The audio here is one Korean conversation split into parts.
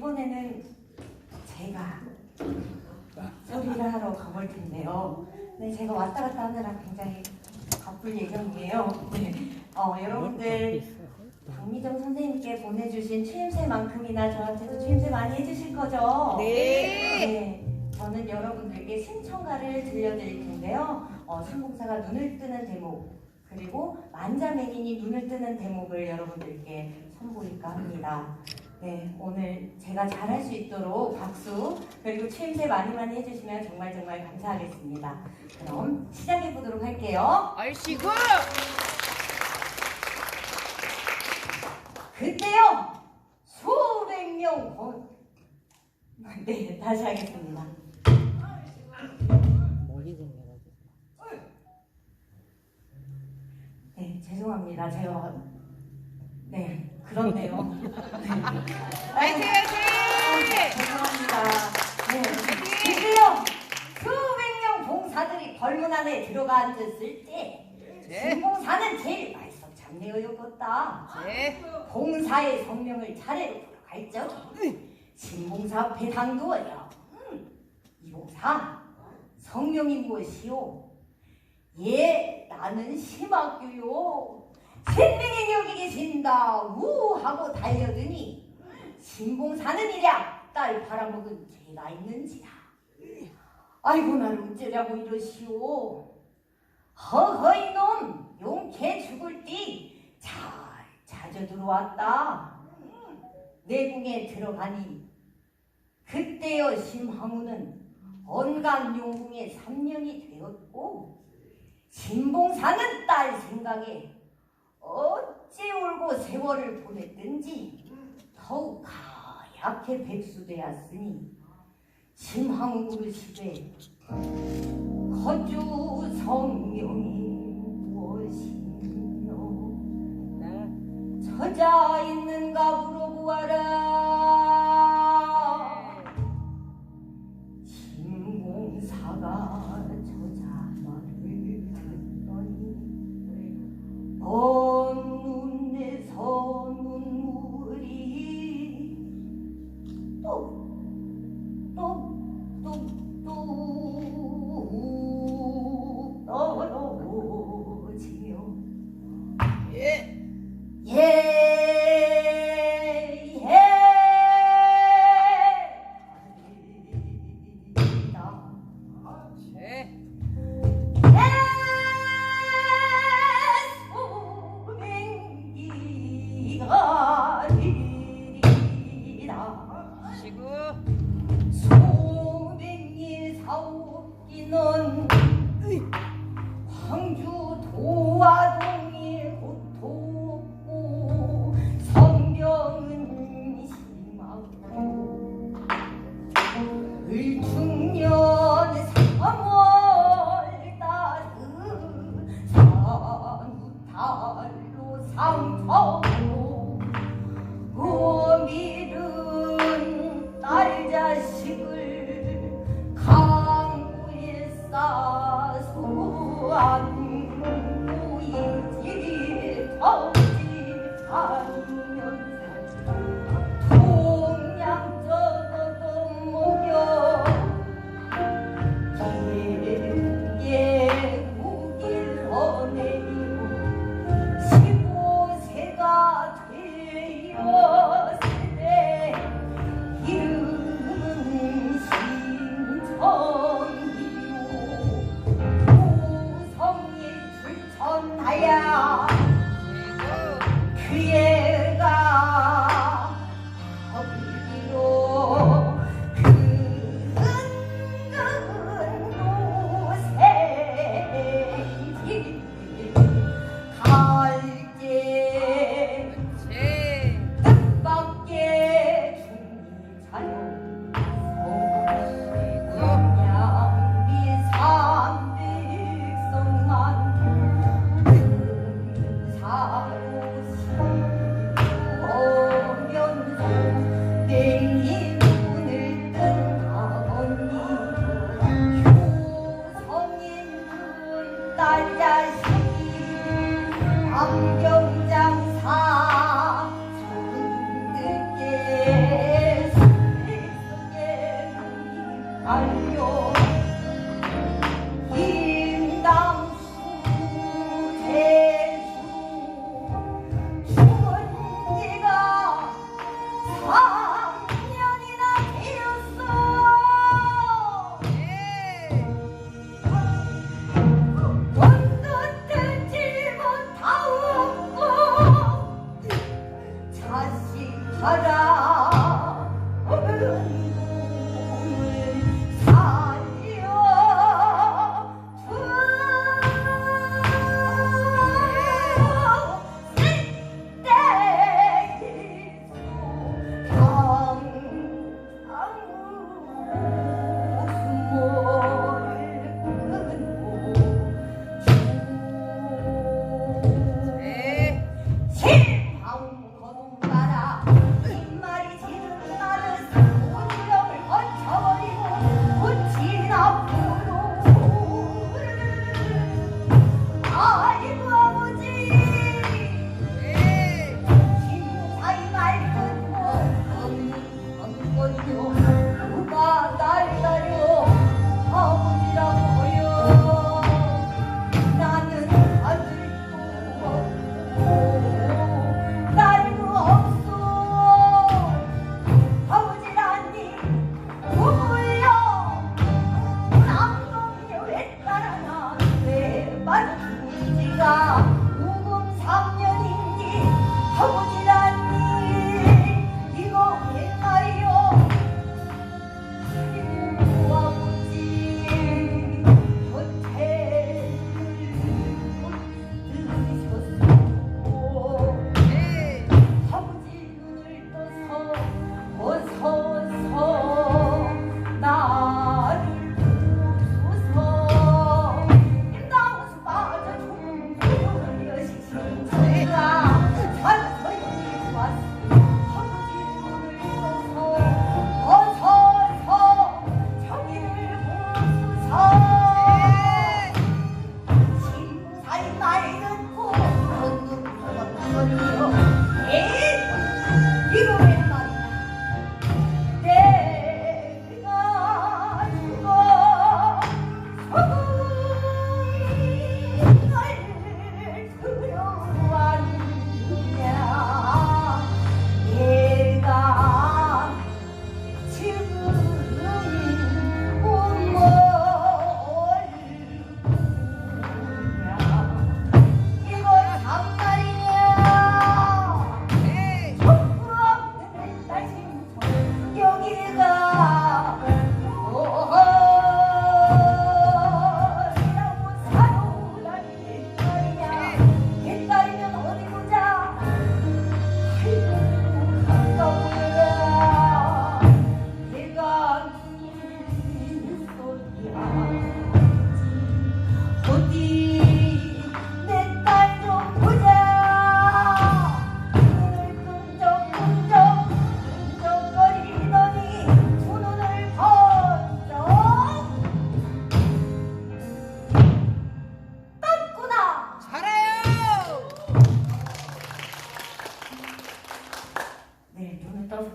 이번에는 제가 소리를 하러 가볼 텐데요. 네, 제가 왔다 갔다 하느라 굉장히 바쁠 예정이에요. 네. 어, 여러분들 박미정 선생님께 보내주신 추임새만큼이나 저한테도 추임새 많이 해주실 거죠? 네. 네, 저는 여러분들께 신청가를 들려드릴 텐데요. 어, 상봉사가 눈을 뜨는 대목 그리고 만자맹인이 눈을 뜨는 대목을 여러분들께 선보일까 합니다. 네, 오늘 제가 잘할 수 있도록 박수 그리고 추임새 많이 많이 해주시면 정말 정말 감사하겠습니다. 그럼 시작해 보도록 할게요. 얼씨구 그때요 수백 명 번... 네 다시 하겠습니다. 머리 생겨가지고. 네, 죄송합니다. 제가 네, 그렇네요. 화이팅 화이팅 죄송합니다. 네, 드디어 수백 명 봉사들이 벌문 안에 들어가 앉았을 때 네. 신봉사는 제일 말썽 잡내어 여겼다. 네 봉사의 성명을 차례로 적 신봉사 앞에 당두어요. 음, 이봉사 성명이 무엇이오? 예, 나는 심학교요. 생명의 여기 계신다. 우 하고 달려드니 신봉사는 이랴 딸 팔아먹은 죄가 있는지라. 아이고 나를 어쩌자고 이러시오. 허허 이놈 용케 죽을 띠 잘 자주 들어왔다. 내궁에 들어가니 그때여 심항우는 언감 용궁에 3년이 되었고 신봉사는 딸 생각에 어찌 울고 세월을 보냈든지 더욱 하얗게 백수되었으니 심항우 그르시되 거주 성명이 무엇이며 저자 있는가 물어보아라 Oh.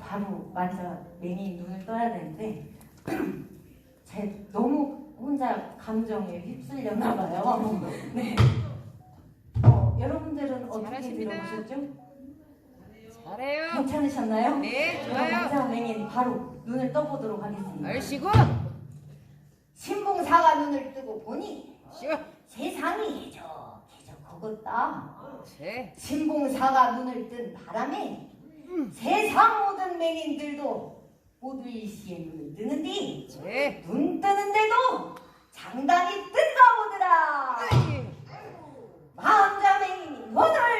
바로 만자 맹이 눈을 떠야 되는데 제 너무 혼자 감정에 휩쓸렸나 봐요. 네. 어, 여러분들은 어떻게. 들어보셨죠? 잘해요. 괜찮으셨나요? 네, 좋아요. 만자 맹인 바로 눈을 떠보도록 하겠습니다. 얼씨구. 신봉사가 눈을 뜨고 보니 쉬어. 세상이 해적 해적하겠다. 제. 신봉사가 눈을 뜬 바람에 세상 모든 맹인들도 모두 일시에 눈을 뜨는디 제. 눈 뜨는데도 장단이 뜬가 보더라 마음자 맹인이 눈을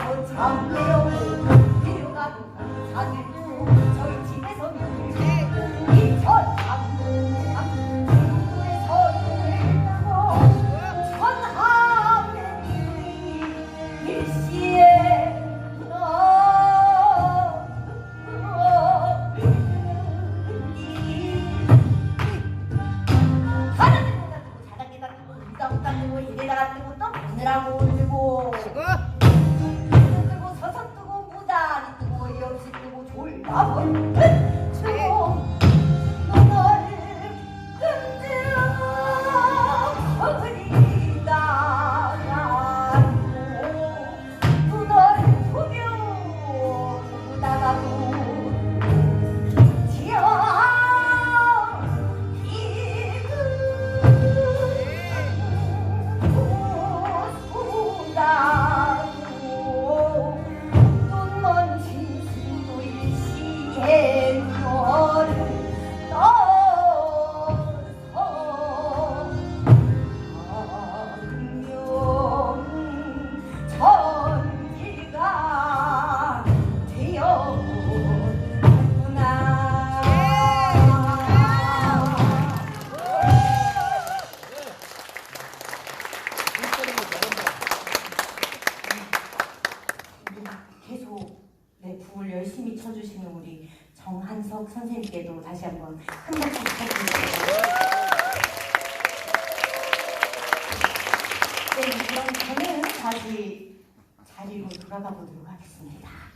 어디 계속 네, 부을 열심히 쳐주시는 우리 정한석 선생님께도 다시 한번 큰 박수 부탁드립니다. 네, 그럼 저는 다시 자리로 돌아가 보도록 하겠습니다.